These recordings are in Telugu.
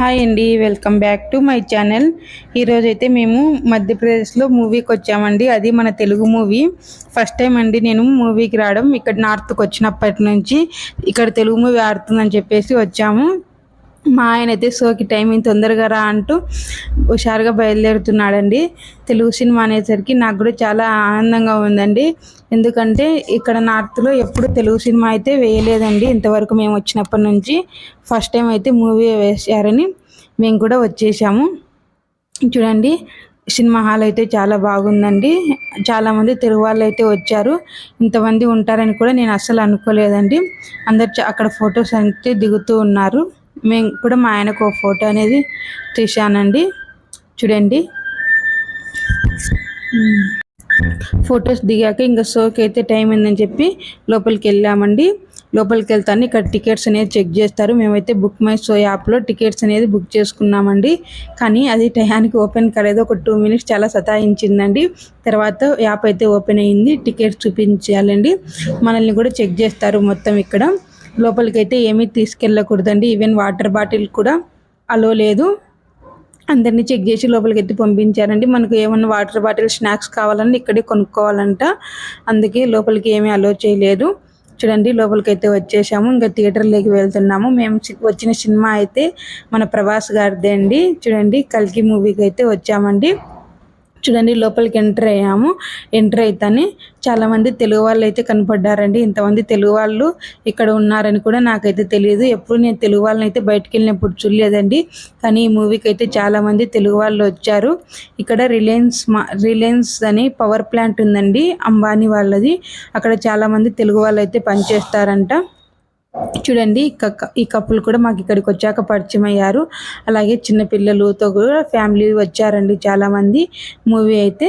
హాయ్ అండి welcome back to my channel. ఈరోజైతే మేము మధ్యప్రదేశ్లో మూవీకి వచ్చామండి. అది మన తెలుగు మూవీ. ఫస్ట్ టైం అండి నేను మూవీకి రావడం. ఇక్కడ నార్త్కి వచ్చినప్పటి నుంచి ఇక్కడ తెలుగు మూవీ ఆడుతుందని చెప్పేసి వచ్చాము. మా ఆయన అయితే సోకి టైమింగ్ తొందరగా రా అంటూ హుషారుగా బయలుదేరుతున్నాడండి. తెలుగు సినిమా అనేసరికి నాకు కూడా చాలా ఆనందంగా ఉందండి. ఎందుకంటే ఇక్కడ నార్త్లో ఎప్పుడు తెలుగు సినిమా అయితే వేయలేదండి. ఇంతవరకు మేము వచ్చినప్పటి నుంచి ఫస్ట్ టైం అయితే మూవీ వేశారని మేము కూడా వచ్చేసాము. చూడండి సినిమా హాల్ అయితే చాలా బాగుందండి. చాలామంది తెలుగు వాళ్ళు అయితే వచ్చారు. ఇంతమంది ఉంటారని కూడా నేను అస్సలు అనుకోలేదండి. అందరు అక్కడ ఫొటోస్ అయితే దిగుతూ ఉన్నారు. మేము కూడా మా ఆయనకు ఒక ఫోటో అనేది తీశానండి. చూడండి. ఫొటోస్ దిగాక ఇంకా షోకి అయితే టైం ఉందని చెప్పి లోపలికి వెళ్ళామండి. లోపలికి వెళ్తాను ఇక్కడ టికెట్స్ అనేది చెక్ చేస్తారు. మేమైతే బుక్ మై షో యాప్లో టికెట్స్ అనేది బుక్ చేసుకున్నామండి. కానీ అది టయానికి ఓపెన్ కాలేదు. ఒక టూ మినిట్స్ చాలా సతాయించిందండి. తర్వాత యాప్ అయితే ఓపెన్ అయ్యింది టికెట్స్ చూపించాలండి. మనల్ని కూడా చెక్ చేస్తారు మొత్తం ఇక్కడ. లోపలికి అయితే ఏమీ తీసుకెళ్ళకూడదండి. ఈవెన్ వాటర్ బాటిల్ కూడా అలో లేదు. అందరినీ చెక్ చేసి లోపలికి ఎత్తి పంపించారండి. మనకు ఏమన్నా వాటర్ బాటిల్ స్నాక్స్ కావాలని ఇక్కడే కొనుక్కోవాలంట. అందుకే లోపలికి ఏమీ అలో చేయలేదు. చూడండి లోపలికి అయితే వచ్చేసాము. ఇంకా థియేటర్లోకి వెళ్తున్నాము. మేము వచ్చిన సినిమా అయితే మన ప్రభాస్ గారిదే అండి. చూడండి కల్కి మూవీకి అయితే వచ్చామండి. చూడండి లోపలికి ఎంటర్ అయ్యాము. ఎంటర్ అయితేనే చాలామంది తెలుగు వాళ్ళు అయితే కనపడ్డారండి. ఇంతమంది తెలుగు వాళ్ళు ఇక్కడ ఉన్నారని కూడా నాకైతే తెలియదు. ఎప్పుడు నేను తెలుగు వాళ్ళని అయితే బయటకు వెళ్ళినప్పుడు చూడలేదండి. కానీ ఈ మూవీకి అయితే చాలామంది తెలుగు వాళ్ళు వచ్చారు. ఇక్కడ రిలయన్స్ మా రిలయన్స్ అని పవర్ ప్లాంట్ ఉందండి అంబానీ వాళ్ళది. అక్కడ చాలామంది తెలుగు వాళ్ళు అయితే పనిచేస్తారంట. చూడండి ఈ కప్పులు కూడా మాకు ఇక్కడికి వచ్చాక పరిచయం అయ్యారు. అలాగే చిన్నపిల్లలతో కూడా ఫ్యామిలీ వచ్చారండి చాలామంది. మూవీ అయితే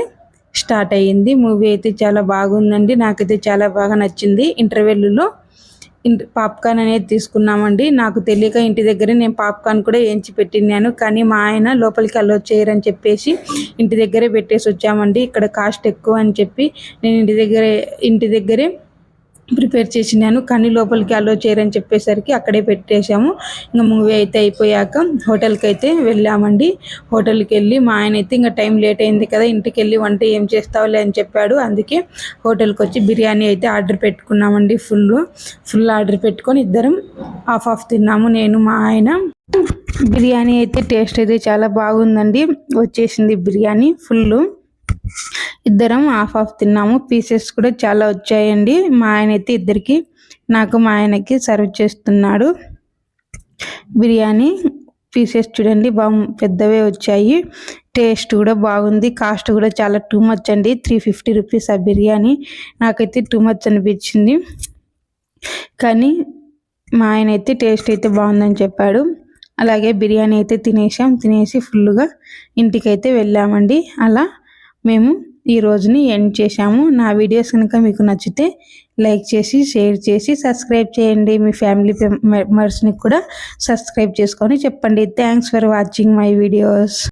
స్టార్ట్ అయ్యింది. మూవీ అయితే చాలా బాగుందండి. నాకైతే చాలా బాగా నచ్చింది. ఇంటర్వెల్లో పాప్కార్న్ అనేది తీసుకున్నామండి. నాకు తెలియక ఇంటి దగ్గర నేను పాప్కార్న్ కూడా ఏంచి పెట్టినాను కానీ మా ఆయన లోపలికి అలో చేయరని చెప్పేసి ఇంటి దగ్గరే పెట్టేసి వచ్చామండి. ఇక్కడ కాస్ట్ ఎక్కువ అని చెప్పి నేను ఇంటి దగ్గరే ఇంటి దగ్గరే ప్రిపేర్ చేసినాను కానీ లోపలికి అలో చేయరని చెప్పేసరికి అక్కడే పెట్టేశాము. ఇంకా మూవీ అయితే అయిపోయాక హోటల్కి అయితే వెళ్ళామండి. హోటల్కి వెళ్ళి మా ఆయన అయితే ఇంకా టైం లేట్ అయింది కదా ఇంటికి వెళ్ళి వంట ఏం చేస్తావులే అని చెప్పాడు. అందుకే హోటల్కి వచ్చి బిర్యానీ అయితే ఆర్డర్ పెట్టుకున్నామండి ఫుల్. ఫుల్ ఆర్డర్ పెట్టుకొని ఇద్దరం హాఫ్ హాఫ్ తిన్నాము. నేను మా ఆయన. బిర్యానీ అయితే టేస్ట్ అయితే చాలా బాగుందండి. వచ్చేసింది బిర్యానీ ఫుల్ ఇద్దరం హాఫ్ హాఫ్ తిన్నాము. పీసెస్ కూడా చాలా వచ్చాయండి. మా ఆయన అయితే ఇద్దరికి నాకు మా ఆయనకి సర్వ్ చేస్తున్నాడు. బిర్యానీ పీసెస్ చూడండి బా పెద్దవే వచ్చాయి. టేస్ట్ కూడా బాగుంది. కాస్ట్ కూడా చాలా టూ మచ్ అండి. త్రీ ఫిఫ్టీ రూపీస్ ఆ బిర్యానీ. నాకైతే టూ మచ్ అనిపించింది. కానీ మా ఆయన అయితే టేస్ట్ అయితే బాగుందని చెప్పాడు. అలాగే బిర్యానీ అయితే తినేసాం తినేసి ఫుల్గా ఇంటికైతే వెళ్ళామండి. అలా మేము ఈ రోజుని ఎండ్ చేశాము. నా వీడియోస్ కనుక మీకు నచ్చితే లైక్ చేసి షేర్ చేసి సబ్స్క్రైబ్ చేయండి. మీ ఫ్యామిలీ మెంబర్స్ని కూడా సబ్స్క్రైబ్ చేసుకొని చెప్పండి. Thanks for watching my videos.